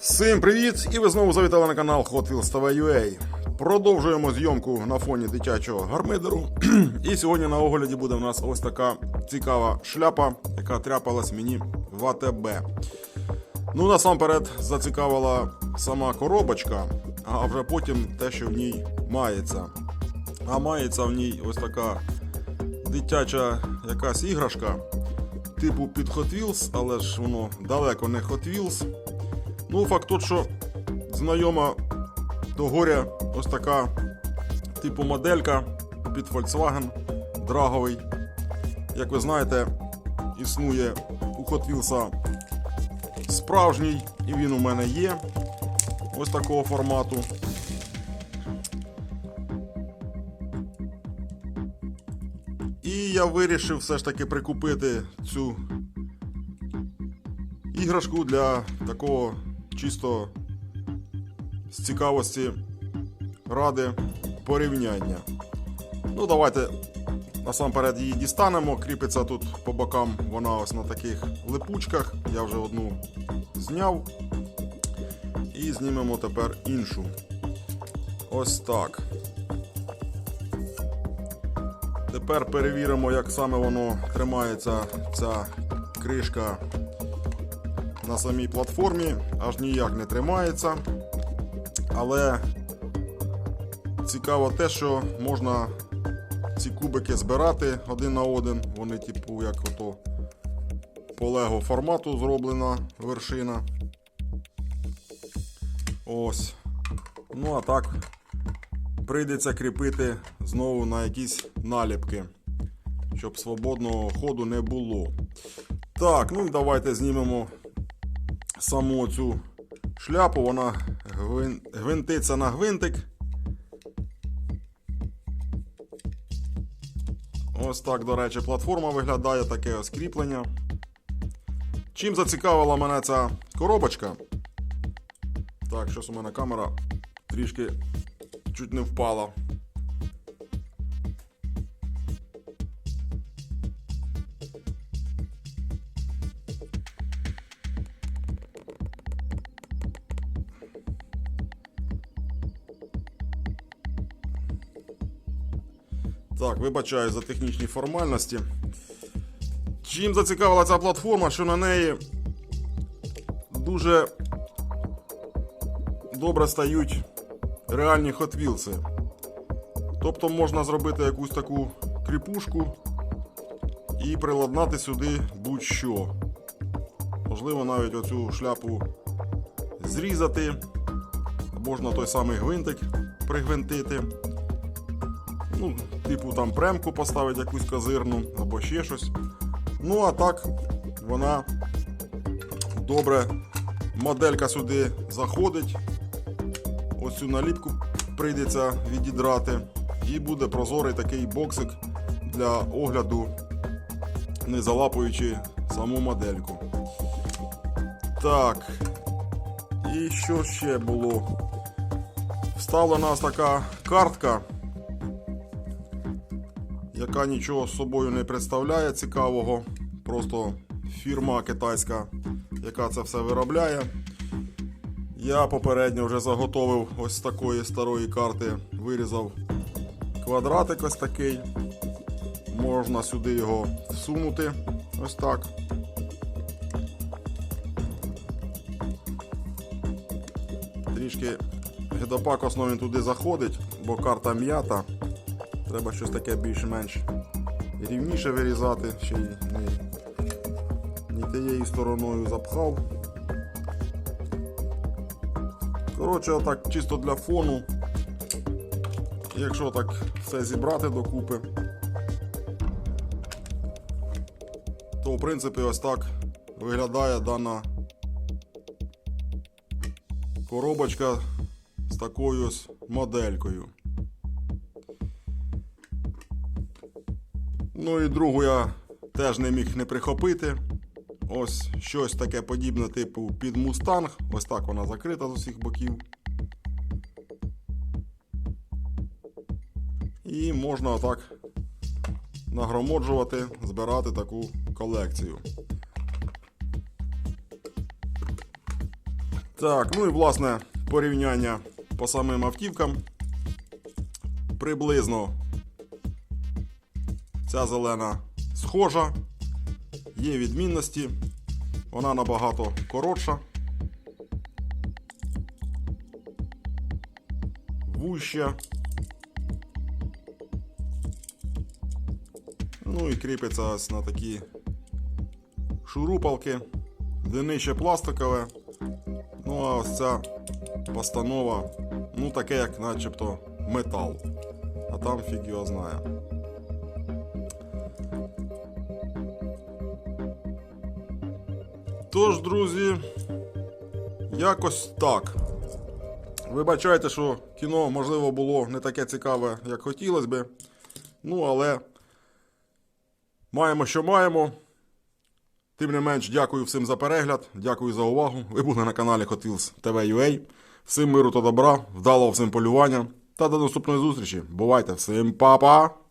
Всім привіт! І ви знову завітали на канал Hot Wheels TV.ua. Продовжуємо зйомку на фоні дитячого гармидеру. І сьогодні на огляді буде в нас ось така цікава шляпа, яка тряпалась мені в АТБ. Ну, насамперед, зацікавила сама коробочка, а вже потім те, що в ній мається. А мається в ній ось така дитяча якась іграшка, типу під Hot Wheels, але ж воно далеко не Hot Wheels. Ну, факт тот, що знайома до горя ось така типу моделька під Volkswagen драговий. Як ви знаєте, існує у Hot Wheels справжній, і він у мене є. Ось такого формату. І я вирішив все ж таки прикупити цю іграшку для такого чисто з цікавості ради порівняння. Ну, давайте насамперед її дістанемо. Кріпиться тут по бокам вона ось на таких липучках. Я вже одну зняв. І знімемо тепер іншу. Ось так. Тепер перевіримо, як саме воно тримається, ця кришка на самій платформі, аж ніяк не тримається. Але цікаво те, що можна ці кубики збирати один на один. Вони, типу, як ото по лего формату зроблена вершина. Ось. Ну, а так прийдеться кріпити знову на якісь наліпки, щоб свободного ходу не було. Так, ну і давайте знімемо саму цю шляпу, вона гвин... гвинтиться на гвинтик. Ось так, до речі, платформа виглядає, таке ось кріплення. Чим зацікавила мене ця коробочка? Так, щось у мене камера трішки чуть не впала. Так, вибачаю за технічні формальності. Чим зацікавила ця платформа, що на неї дуже добре стають реальні Wheels. Тобто можна зробити якусь таку кріпушку і приладнати сюди будь-що. Можливо, навіть оцю шляпу зрізати, або той самий гвинтик пригвинтити. Ну, типу там премку поставити якусь козирну або ще щось. Ну, а так, вона добре, моделька сюди заходить. Ось цю наліпку прийдеться відідрати. І буде прозорий такий боксик для огляду, не залапуючи саму модельку. Так. І що ще було? Вставлена ось така картка яка нічого з собою не представляє цікавого. Просто фірма китайська, яка це все виробляє. Я попередньо вже заготовив ось такої старої карти, вирізав квадратик ось такий. Можна сюди його всунути. Ось так. Трішки гідопакосно він туди заходить, бо карта м'ята. Треба щось таке більш-менш рівніше вирізати, ще й не, не тією стороною запхав. Коротше, отак чисто для фону. Якщо так все зібрати докупи, то в принципі ось так виглядає дана коробочка з такою моделькою. Ну і другу я теж не міг не прихопити. Ось щось таке подібне, типу під мустанг. Ось так вона закрита з усіх боків. І можна отак нагромоджувати, збирати таку колекцію. Так, ну і власне порівняння по самим автівкам. Приблизно ця зелена схожа, є відмінності, вона набагато коротша. Вуща. Ну і кріпиться ось на такі шурупалки. Днище пластикове. Ну а ось ця постанова, ну таке, як начебто метал. А там фіг його знає. Тож, друзі, якось так. Вибачайте, що кіно, можливо, було не таке цікаве, як хотілося би. Ну, але маємо, що маємо. Тим не менш, дякую всім за перегляд, дякую за увагу. Ви були на каналі Wheels TV.ua. Всім миру та добра, вдалого всім полювання та до наступної зустрічі. Бувайте всім па-па!